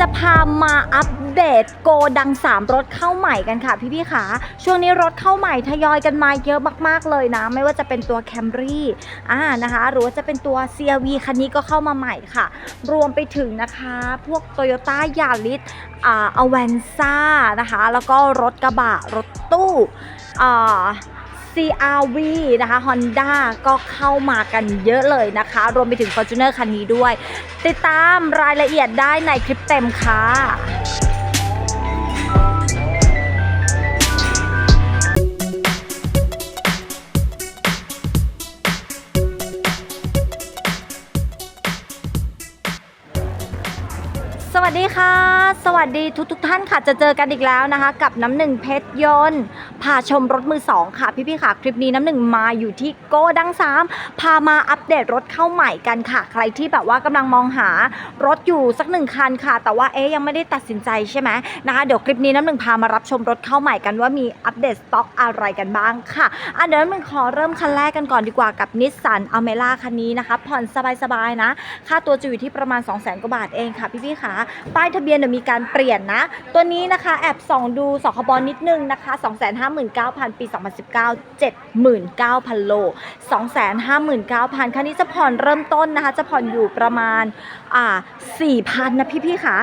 จะพามาอัปเดตโกดัง 3 รถเข้าใหม่กันค่ะพี่พี่ๆขาช่วงนี้รถเข้าใหม่ทยอยกันมาเยอะมากๆเลยนะ ไม่ว่าจะเป็นตัว Camry อ่านะคะหรือว่าจะเป็นตัว CRV คันนี้ก็เข้ามาใหม่ค่ะ รวมไปถึงนะคะ พวก Toyota Yaris อ่าอเวนซ่านะคะ แล้วก็รถกระบะรถตู้อ่า CRV นะคะ Honda ก็เข้ามากันเยอะเลยนะคะ รวมไปถึง Fortuner คันนี้ด้วย ติดตามรายละเอียดได้ในคลิปเต็มค่ะสวัสดีค่ะ สวัสดีทุกทท่านค่ะ จะเจอกันอีกแล้วนะคะ กับน้ำหนึ่งเพชรยนต์ พาชมรถมือสองค่ะ พี่ๆค่ะ คลิปนี้น้ำหนึ่งมาอยู่ที่โกดังสามพามาอัปเดตรถเข้าใหม่กันค่ะ ใครที่แบบว่ากำลังมองหารถอยู่สักหนึ่งคันค่ะ แต่ว่าเอ๊ยยังไม่ได้ตัดสินใจใช่ไหมนะคะเดี๋ยวคลิปนี้น้ำหนึ่งพามารับชมรถเข้าใหม่กันว่ามีอัปเดตสต็อกอะไรกันบ้างค่ะอะเดี๋ยวน้ำหนึ่งขอเริ่มคันแรกกันก่อนดีกว่ากับนิสสันอเมร่าคันนี้นะคะผ่อนสบายๆนะ ค่าตัวจะอยู่ที่ประมาณ 2 0 0 0 0 0กว่าบาทเองค่ะพี่ๆค่ะป้ายทะเบียนเดี๋ยวมีการเปลี่ยนนะ ตัวนี้นะคะแอบส่องดูสคบนิดนึงนะคะ99,000 ปี 2019 79,000 โล 259,000 คันนี้จะผ่อนเริ่มต้นนะคะ จะผ่อนอยู่ประมาณอ่า4,000 นะพี่พี่คะ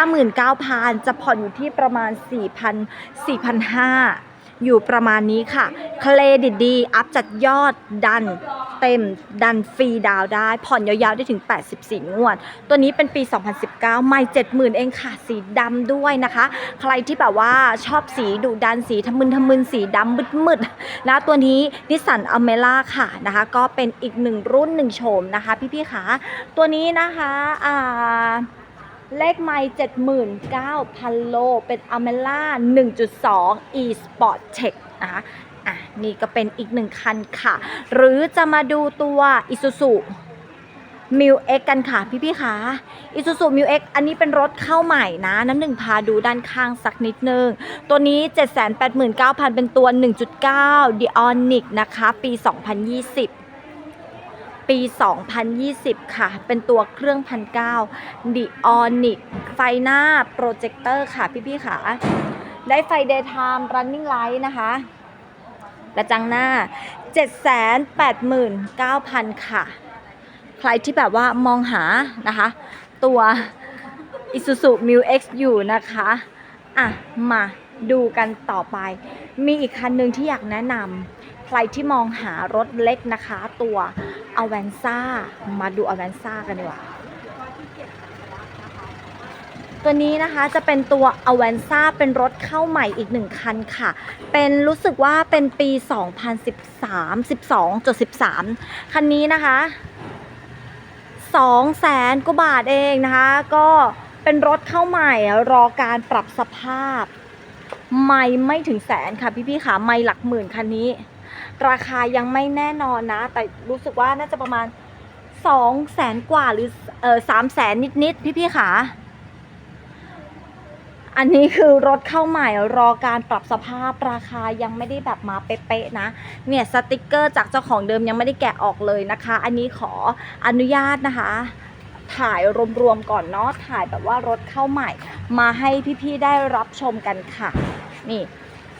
259,000 จะผ่อนอยู่ที่ประมาณ 4,000 4,500 อยู่ประมาณนี้ค่ะ เครดิตดี อัพจัดยอดดันเต็มดันฟรีดาวได้ ผ่อนยาวๆได้ถึง 84 งวด ตัวนี้เป็นปี 2019 ไม่ 70,000 เองค่ะ สีดำด้วยนะคะ ใครที่แบบว่าชอบสีดุดันสีทะมึนทะมึนสีดำมืดๆนะตัวนี้นิสสันอเมร่าค่ะนะคะ ก็เป็นอีกหนึ่งรุ่นหนึ่งโฉมนะคะ พี่ๆค่ะตัวนี้นะคะอ่า เลขไม่79,000 โล เป็นอเมล่า1.2 e sport tech นะคะอะนี่ก็เป็นอีกหนึ่งคันค่ะ หรือจะมาดูตัว Isuzu m i l X กันค่ะ พี่ๆค่ะ Isuzu m i l X อันนี้เป็นรถเข้าใหม่นะ น้ำหนึ่งพาดูด้านข้างสักนิดนึง ตัวนี้ 789,000 เป็นตัว 1.9 Dionic นะคะ ปี 2020 ปี 2020 ค่ะ เป็นตัวเครื่องพันเก้า Dionic ไฟหน้าโปรเจคเตอร์ค่ะพี่ๆค่ะ ได้ไฟ daytime running light นะคะกระจังหน้า 789,000 ค่ะ ใครที่แบบว่ามองหานะคะ ตัว Isuzu m u X อยู่นะคะ อะ มาดูกันต่อไป มีอีกคันหนึ่งที่อยากแนะนำ รที่มองหารถเล็กนะคะ ตัว a v a n z a มาดู a v a n z a กันดีกว่า ตัวนี้นะคะจะเป็นตัว a v a n z a เป็นรถเข้าใหม่อีกหนึ่งคันค่ะ เป็นรู้สึกว่าเป็นปี 2013 12.13 คันนี้นะคะ2แสนกว่าบาทเองนะคะ ก็เป็นรถเข้าใหม่รอการปรับสภาพ ไม่ไม่ถึงแสนค่ะพี่ๆค่ะไม่หลักหมื่นคันนี้ ราคายังไม่แน่นอนนะ แต่รู้สึกว่าน่าจะประมาณ2แสนกว่าหรือเออสามแสนนิด ๆ พี่ ๆค่ะ อันนี้คือรถเข้าใหม่รอการปรับสภาพราคายังไม่ได้แบบมาเป๊ะ ๆ นะ เนี่ยสติกเกอร์จากเจ้าของเดิมยังไม่ได้แกะออกเลยนะคะ อันนี้ขออนุญาตนะคะ ถ่ายรวม ๆ ก่อนเนาะถ่ายแบบว่ารถเข้าใหม่ มาให้พี่ ๆ ได้รับชมกันค่ะ นี่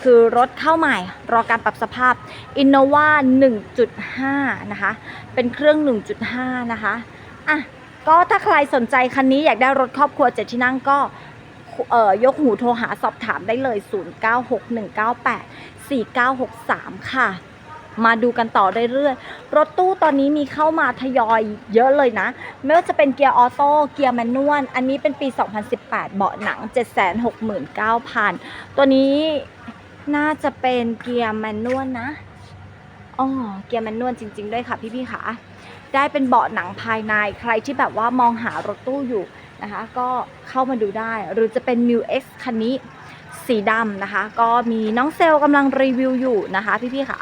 คือรถเข้าใหม่รอการปรับสภาพ Innova 1.5 นะคะ เป็นเครื่อง 1.5 นะคะอะก็ถ้าใครสนใจคันนี้อยากได้รถครอบครัวเจ็ดที่นั่งก็เอ่อยกหูโทรหาสอบถามได้เลย 0961984963 ค่ะ มาดูกันต่อเรื่อยๆ รถตู้ตอนนี้มีเข้ามาทยอยเยอะเลยนะ ไม่ว่าจะเป็นเกียร์ออโต้ เกียร์แมนนวล อันนี้เป็นปี 2018 เบาะหนัง 769,000 ตัวนี้ น่าจะเป็นเกียร์แมนนวลนะอ๋อเกียร์แมนนวลจริง ๆ ด้วยค่ะพี่ๆค่ะ ได้เป็นเบาะหนังภายในใครที่แบบว่ามองหารถตู้อยู่นะคะ ก็เข้ามาดูได้ หรือจะเป็น m ิ X คันนี้สีดำนะคะ ก็มีน้องเซลล์กำลังรีวิวอยู่นะคะพี่ๆค่ะ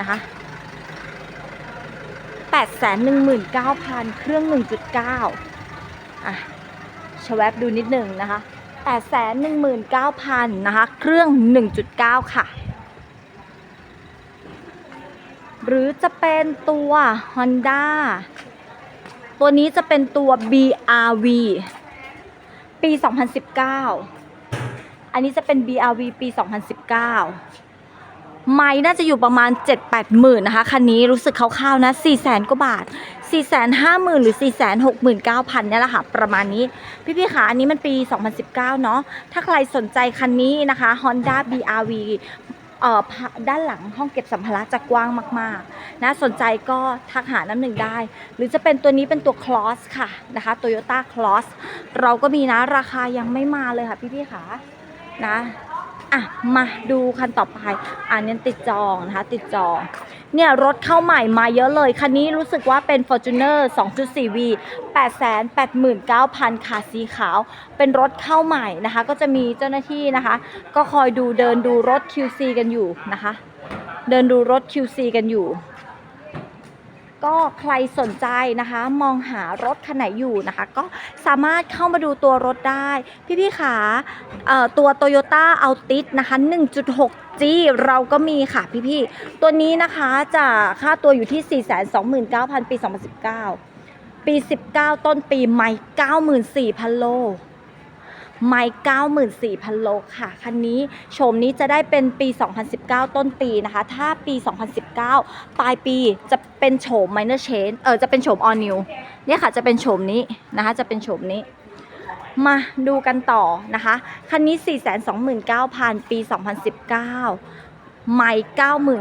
นะคะ819,000 เครื่อง 1.9อะชวบดูนิดหนึ่งนะคะ 819,000 นะคะ เครื่อง 1.9 ค่ะ หรือจะเป็นตัว Honda ตัวนี้จะเป็นตัว BRV ปี 2019 อันนี้จะเป็น BRV ปี 2019 ไม้น่าจะอยู่ประมาณ 7-8หมื่นนะคะ คันนี้รู้สึกคร่าวๆนะ 4 0 0แสนกว่าบาท 4 5 0 0 0 0 หรือ 4 6 9 0 0 0เนี่ยแหละค่ะ ประมาณนี้ พี่ๆค่ะอันนี้มันปี 2019 เนาะถ้าใครสนใจคันนี้นะคะ Honda BRV เอ่อด้านหลังห้องเก็บสัมภาระจะกว้างมากๆ นะสนใจก็ทักหาน้ำหนึ่งได้ หรือจะเป็นตัวนี้เป็นตัว Cross ค่ะนะคะ Toyota Cross เราก็มีนะราคายังไม่มาเลยค่ะพี่ๆค่ะนะ อะมาดูคันต่อไปอันนี้ติดจองนะคะติดจองเนี่ยรถเข้าใหม่มาเยอะเลย คันนี้รู้สึกว่าเป็น Fortuner 2.4V 889,000 ค่ะสีขาว เป็นรถเข้าใหม่นะคะ ก็จะมีเจ้าหน้าที่นะคะ ก็คอยดูเดินดูรถ QC กันอยู่นะคะ เดินดูรถ QC กันอยู่ ก็ใครสนใจนะคะ มองหารถคันไหนอยู่นะคะ ก็สามารถเข้ามาดูตัวรถได้ พี่ๆขาเอ่อตัว Toyota Altis นะคะ 1.6G เราก็มีค่ะพี่ๆ ตัวนี้นะคะจะค่าตัวอยู่ที่ 429,000 ปี 2019 ปี 19 ต้นปีไม่ 94,000 โล ไม่94,000 โลค่ะ คันนี้โฉมนี้จะได้เป็นปี 2019 ต้นปีนะคะ ถ้าปี 2019 ปลายปีจะเป็นโฉม minor change เออจะเป็นโฉม all new เนี่ยค่ะจะเป็นโฉมนี้นะคะ จะเป็นโฉมนี้มาดูกันต่อนะคะ คันนี้ 429,000 ปี 2019 ไม่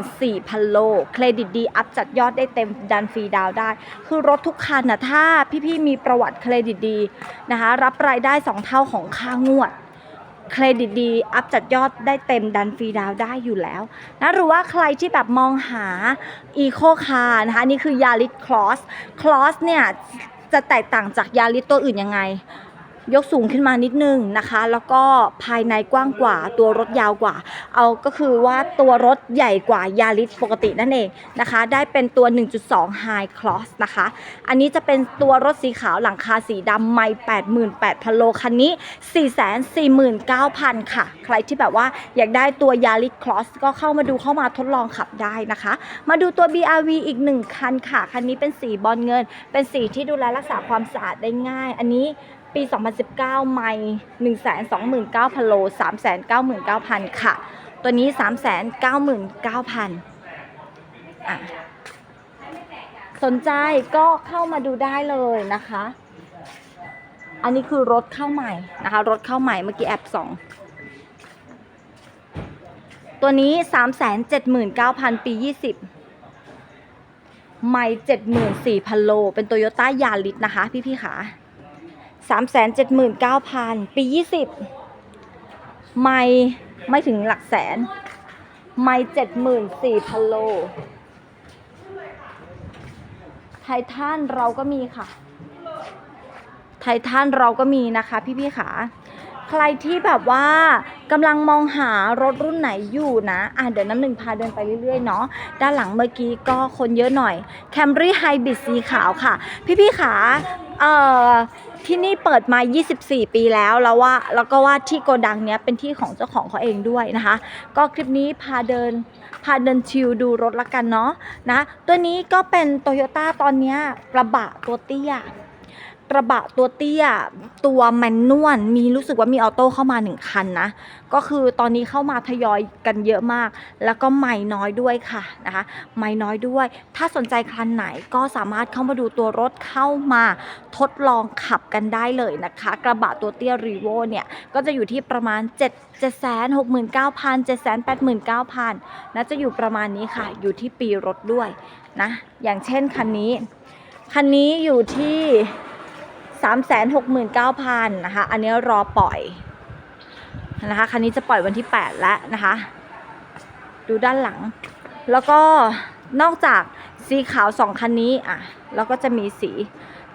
94,000 โล เครดิตดีอัพจัดยอดได้เต็มดันฟรีดาวได้ คือรถทุกคันนะถ้าพี่ๆมีประวัติเครดิตดีนะคะ รับรายได้ 2 เท่าของค่างวด เครดิตดี อัพจัดยอดได้เต็มดันฟรีดาวได้อยู่แล้วนะหรือว่าใครที่แบบมองหาอีโคคาร์นะคะนนี่คือยาริสคลอสคลอสเนี่ยจะแตกต่างจากยาริสตัวอื่นยังไง ยกสูงขึ้นมานิดนึงนะคะ แล้วก็ภายในกว้างกว่า ตัวรถยาวกว่า เอาก็คือว่าตัวรถใหญ่กว่ายาริสปกตินั่นเองนะคะ ได้เป็นตัว 1.2 High Cross นะคะ อันนี้จะเป็นตัวรถสีขาวหลังคาสีดำไม่88,000 โลคันนี้ 449,000 ค่ะ ใครที่แบบว่าอยากได้ตัวยาริส Cross ก็เข้ามาดูเข้ามาทดลองขับได้นะคะ มาดูตัว BRV อีกหนึ่งคันค่ะ คันนี้เป็นสีบอลเงิน เป็นสีที่ดูแลรักษาความสะอาดได้ง่าย อันนี้ ปี 2019 ไม่129,000 โล 399,000 ค่ะ ตัวนี้ 399,000อะสนใจก็เข้ามาดูได้เลยนะคะ อันนี้คือรถเข้าใหม่นะคะ รถเข้าใหม่เมื่อกี้แอบสอง ตัวนี้ 379,000 ปี 20ไม่74,000 โล เป็นโตโยต้ายาริสนะคะ พี่ ๆค่ะ379,000 ปี 20 ไม่ไม่ถึงหลักแสน ไม่74,000 โล ไททันเราก็มีค่ะ ไททันเราก็มีนะคะพี่ๆค่ะใครที่แบบว่ากำลังมองหารถรุ่นไหนอยู่นะ อะเดี๋ยวน้ำหนึ่งพาเดินไปเรื่อยๆเนาะ ด้านหลังเมื่อกี้ก็คนเยอะหน่อย Camry Hybrid สีขาวค่ะ พี่ๆค่ะเอ่อ ที่นี่เปิดมา 24 ปีแล้วแล้วว่าแล้วก็ว่าที่โกดังเนี้ยเป็นที่ของเจ้าของเขาเองด้วยนะคะ ก็คลิปนี้พาเดินพาเดินชิลดูรถละกันเนาะนะ ตัวนี้ก็เป็นโตโยต้าตอนเนี้ยกระบะตัวเตี้ย กระบะตัวเตี้ย ตัวแมนนวลมีรู้สึกว่ามีออโต้เข้ามาหนึ่งคันนะ ก็คือตอนนี้เข้ามาทยอยกันเยอะมาก แล้วก็ใหม่น้อยด้วยค่ะนะคะใหม่น้อยด้วย ถ้าสนใจคันไหนก็สามารถเข้ามาดูตัวรถเข้ามาทดลองขับกันได้เลยนะคะ กระบะตัวเตี้ยรีโวเนี่ย ก็จะอยู่ที่ประมาณ 7 7 6 9 0 0 0 7 8 9 0 0 0นะจะอยู่ประมาณนี้ค่ะ อยู่ที่ปีรถด้วยนะ อย่างเช่นคันนี้ คันนี้อยู่ที่ 369,000นะคะ อันนี้รอปล่อยนะคะ คันนี้จะปล่อยวันที่ 8 แล้วนะคะ ดูด้านหลัง แล้วก็นอกจากสีขาวสองคันนี้อะ แล้วก็จะมีสี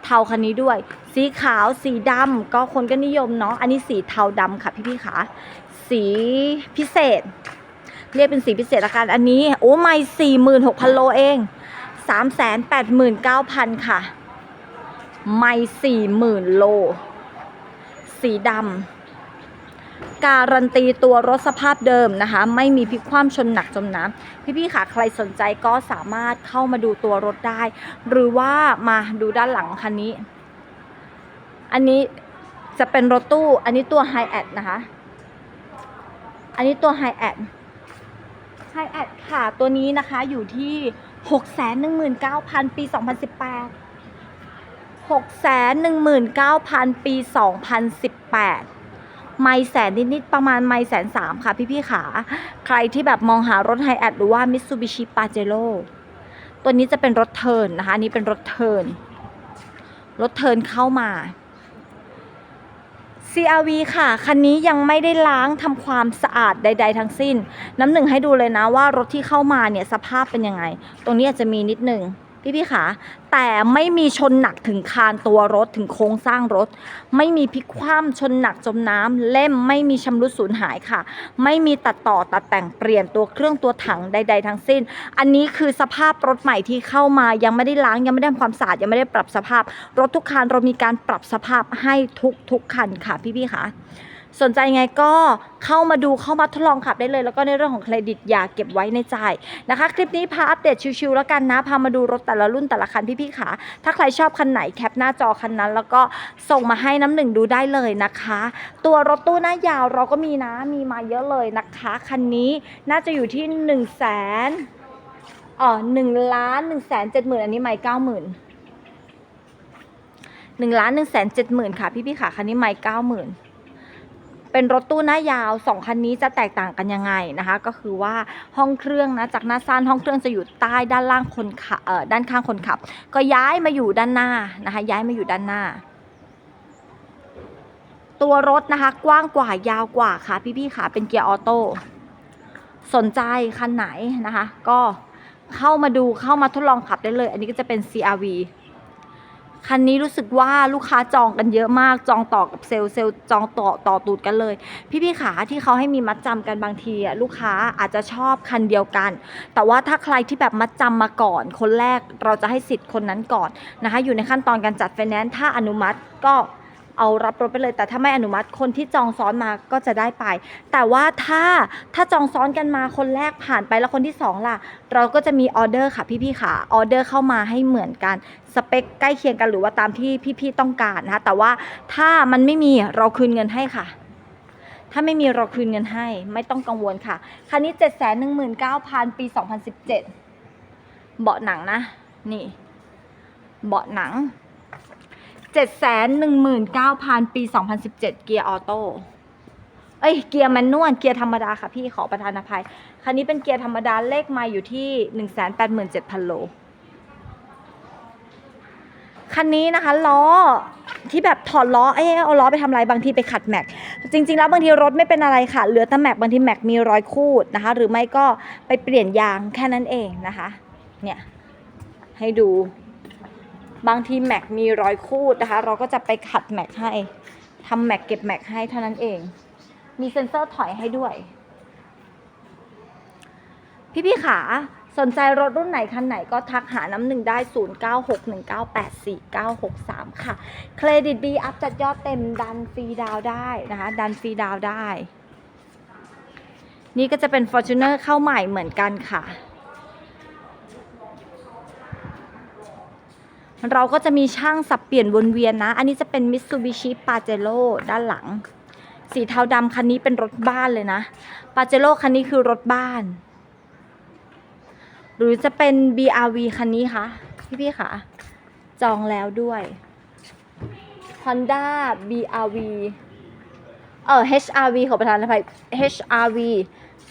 เทาคันนี้ด้วย สีขาวสีดำก็คนก็นิยมเนาะ อันนี้สีเทาดำค่ะพี่ๆค่ะสีพิเศษ เรียกเป็นสีพิเศษละกันอันนี้ โอ้ไม่สี่หมื่นหกพันโลเองสามแสนแปดหมื่นเก้าพันค่ะ ไม่สี่หมื่นโล สีดำการันตีตัวรถสภาพเดิมนะคะ ไม่มีพลิกคว่ำชนหนักจมน้ำพี่ๆค่ะใครสนใจก็สามารถเข้ามาดูตัวรถได้ หรือว่ามาดูด้านหลังคันนี้ อันนี้จะเป็นรถตู้ อันนี้ตัว h ฮแอดนะคะ อันนี้ตัว h ฮแอด h ฮแอดค่ะ ตัวนี้นะคะอยู่ที่ 619,000 ปี 2018 619,000 ปี 2018 ไม่แสนนิดๆประมาณไม่แสนสามค่ะพี่ๆขา ใครที่แบบมองหารถไฮแอดหรือว่า Mitsubishi Pajero ตัวนี้จะเป็นรถเทินนะคะ อันนี้เป็นรถเทิน รถเทินเข้ามา CRV ค่ะ คันนี้ยังไม่ได้ล้างทำความสะอาดใด ๆ ทั้งสิ้น น้ำหนึ่งให้ดูเลยนะว่ารถที่เข้ามาเนี่ยสภาพเป็นยังไง ตรงนี้อาจจะมีนิดหนึ่ง พี่ๆขาแต่ไม่มีชนหนักถึงคานตัวรถถึงโครงสร้างรถ ไม่มีพลิกคว่ำชนหนักจมน้ำเล่มไม่มีชำรุดสูญหายค่ะ ไม่มีตัดต่อตัดแต่งเปลี่ยนตัวเครื่องตัวถังใด ๆ ทั้งสิ้น อันนี้คือสภาพรถใหม่ที่เข้ามายังไม่ได้ล้างยังไม่ได้ทำความสะอาดยังไม่ได้ปรับสภาพ รถทุกคันเรามีการปรับสภาพให้ทุกทุกคันค่ะพี่ๆค่ะ สนใจไงก็เข้ามาดูเข้ามาทดลองขับได้เลย แล้วก็ในเรื่องของเครดิตอย่าเก็บไว้ในใจนะคะ คลิปนี้พาอัปเดตชิวๆแล้วกันนะ พามาดูรถแต่ละรุ่นแต่ละคันพี่ๆค่ะถ้าใครชอบคันไหนแคปหน้าจอคันนั้น แล้วก็ส่งมาให้น้ำหนึ่งดูได้เลยนะคะ ตัวรถตู้หน้ายาวเราก็มีนะมีมาเยอะเลยนะคะคันนี้น่าจะอยู่ที่1นึ่งแสนอ๋อหนึ่งล้านหนึ่งแสนเจ็ดหมื่นอันนี้ไม่เก้าหมื่นหนึ่งล้านหนึ่งแสนเจ็ดหมื่นค่ะพี่ๆค่ะคันนี้ไม่เก้าหมื่น เป็นรถตู้หน้ายาวสองคันนี้จะแตกต่างกันยังไงนะคะ ก็คือว่าห้องเครื่องนะจากหน้าสั้นห้องเครื่องจะอยู่ใต้ด้านล่างคนขับด้านข้างคนขับ ก็ย้ายมาอยู่ด้านหน้านะคะ ย้ายมาอยู่ด้านหน้าตัวรถนะคะกว้างกว่ายาวกว่าค่ะพี่ๆค่ะเป็นเกียร์ออโต้สนใจคันไหนนะคะ ก็เข้ามาดูเข้ามาทดลองขับได้เลย อันนี้ก็จะเป็น CRV คันนี้รู้สึกว่าลูกค้าจองกันเยอะมาก จองต่อกับเซลล์เซลล์จองต่อต่อตูดกันเลย พี่ๆขาที่เขาให้มีมัดจำกันบางทีอะลูกค้าอาจจะชอบคันเดียวกัน แต่ว่าถ้าใครที่แบบมัดจำมาก่อน คนแรกเราจะให้สิทธิ์คนนั้นก่อนนะคะ อยู่ในขั้นตอนการจัดไฟแนนซ์ถ้าอนุมัติก็ เอารับรถไปเลย แต่ถ้าไม่อนุมัติคนที่จองซ้อนมาก็จะได้ไป แต่ว่าถ้าถ้าจองซ้อนกันมาคนแรกผ่านไปแล้วคนที่สองล่ะ เราก็จะมีออเดอร์ค่ะพี่ๆค่ะออเดอร์เข้ามาให้เหมือนกันสเปคใกล้เคียงกันหรือว่าตามที่พี่ๆต้องการนะคะแต่ว่าถ้ามันไม่มีเราคืนเงินให้ค่ะถ้าไม่มีเราคืนเงินให้ไม่ต้องกังวลค่ะ คันนี้ 7 1 9 0 0 0 ปี 2017 เบาะหนังนะ นี่ เบาะหนัง 7 1 9 0 0 0 ปี 2017 เกียร์ออโต้ เอ้ย เกียร์แมนนวลเกียร์ธรรมดาค่ะพี่ขอประทานอภัย คันนี้เป็นเกียร์ธรรมดาเลขมาอยู่ที่ 187,000 โล คันนี้นะคะล้อที่แบบถอดล้อ เอ๊ะเอาล้อไปทำอะไรบางทีไปขัดแม็ก จริง ๆ แล้วบางทีรถไม่เป็นอะไรค่ะ เหลือแต่แม็กบางทีแม็กมีรอยคูดนะคะ หรือไม่ก็ไปเปลี่ยนยางแค่นั้นเองนะคะ เนี่ย ให้ดู บางทีแม็กมีรอยคูดนะคะ เราก็จะไปขัดแม็กให้ทำแม็กเก็บแม็กให้เท่านั้นเอง มีเซ็นเซอร์ถอยให้ด้วย พี่ๆขาสนใจรถรุ่นไหนคันไหนก็ทักหาน้ำหนึ่งได้ 0961984963 ค่ะ เครดิตบีอัพจัดยอดเต็มดันฟรีดาวได้นะคะ ดันฟรีดาวได้ นี่ก็จะเป็น Fortuner เข้าใหม่เหมือนกันค่ะ เราก็จะมีช่างสับเปลี่ยนวนเวียนนะ อันนี้จะเป็น Mitsubishi Pajero ด้านหลัง สีเทาดำคันนี้เป็นรถบ้านเลยนะ Pajero คันนี้คือรถบ้าน หรือจะเป็น BRV คันนี้คะพี่พี่ๆคะจองแล้วด้วย Honda BRV เออ HRV ขอประทานอภัย HRV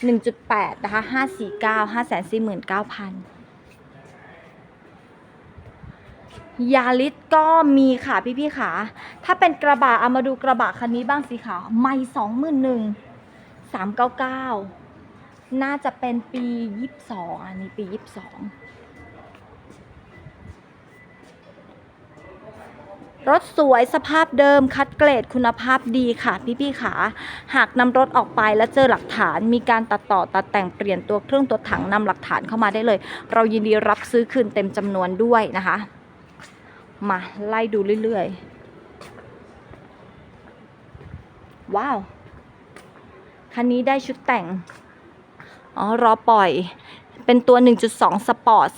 1.8 นะคะ 549 549,000 ยาริสก็มีค่ะพี่พี่ๆค่ะถ้าเป็นกระบะเอามาดูกระบะคันนี้บ้างสิคะไม่สองหมื่นหนึ่งสามเก้าเก้าน่าจะเป็นปียี่สิบสองอันนี้ปียี่สิบสองรถสวยสภาพเดิมคัดเกรดคุณภาพดีค่ะ พี่พี่ๆค่ะหากนำรถออกไปแล้วเจอหลักฐานมีการตัดต่อตัดแต่งเปลี่ยนตัวเครื่องตัวถังนำหลักฐานเข้ามาได้เลย เรายินดีรับซื้อคืนเต็มจำนวนด้วยนะคะ มาไล่ดูเรื่อยๆ ว้าว คันนี้ได้ชุดแต่ง อ๋อ รอปล่อย เป็นตัว 1.2 สปอร์ต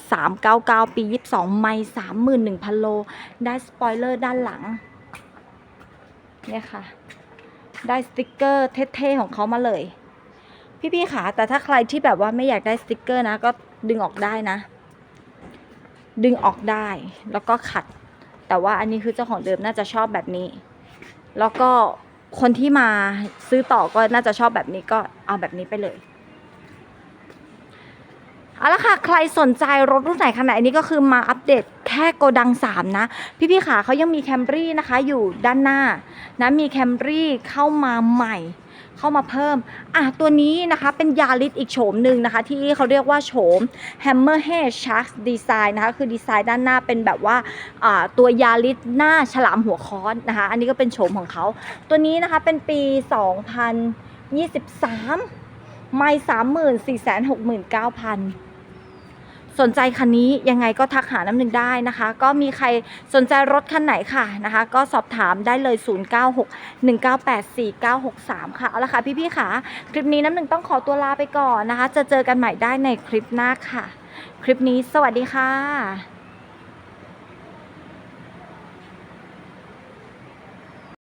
399 ปี 22 ไมล์31,000 โล ได้สปอยเลอร์ด้านหลัง เนี่ยค่ะ ได้สติกเกอร์เท่ๆ ของเขามาเลย พี่ๆค่ะ แต่ถ้าใครที่แบบว่าไม่อยากได้สติกเกอร์นะ ก็ดึงออกได้นะดึงออกได้แล้วก็ขัด แต่ว่าอันนี้คือเจ้าของเดิมน่าจะชอบแบบนี้ แล้วก็คนที่มาซื้อต่อก็น่าจะชอบแบบนี้ก็เอาแบบนี้ไปเลยเอาละค่ะ ใครสนใจรถรุ่นไหนขนาดอันนี้ก็คือมาอัปเดตแค่โกดัง 3 นะ พี่ๆขาเขายังมีแคมรี่นะคะ อยู่ด้านหน้านะมีแคมรี่เข้ามาใหม่ เข้ามาเพิ่มอะตัวนี้นะคะเป็นยาลิสอีกโฉมหนึ่งนะคะ ที่เขาเรียกว่าโฉม Hammerhead Shark Design นะคะ คือดีไซน์ด้านหน้าเป็นแบบว่าอ่าตัวยาลิสหน้าฉลามหัวค้อนนะคะ อันนี้ก็เป็นโฉมของเขา ตัวนี้นะคะเป็นปี 2023 ไม่34,69,000 สนใจคันนี้ยังไงก็ทักหาน้ำหนึ่งได้นะคะ ก็มีใครสนใจรถคันไหนค่ะนะคะ ก็สอบถามได้เลย 0961984963 ค่ะ เอาละค่ะพี่ๆค่ะ คลิปนี้น้ำหนึ่งต้องขอตัวลาไปก่อนนะคะ จะเจอกันใหม่ได้ในคลิปหน้าค่ะ คลิปนี้สวัสดีค่ะ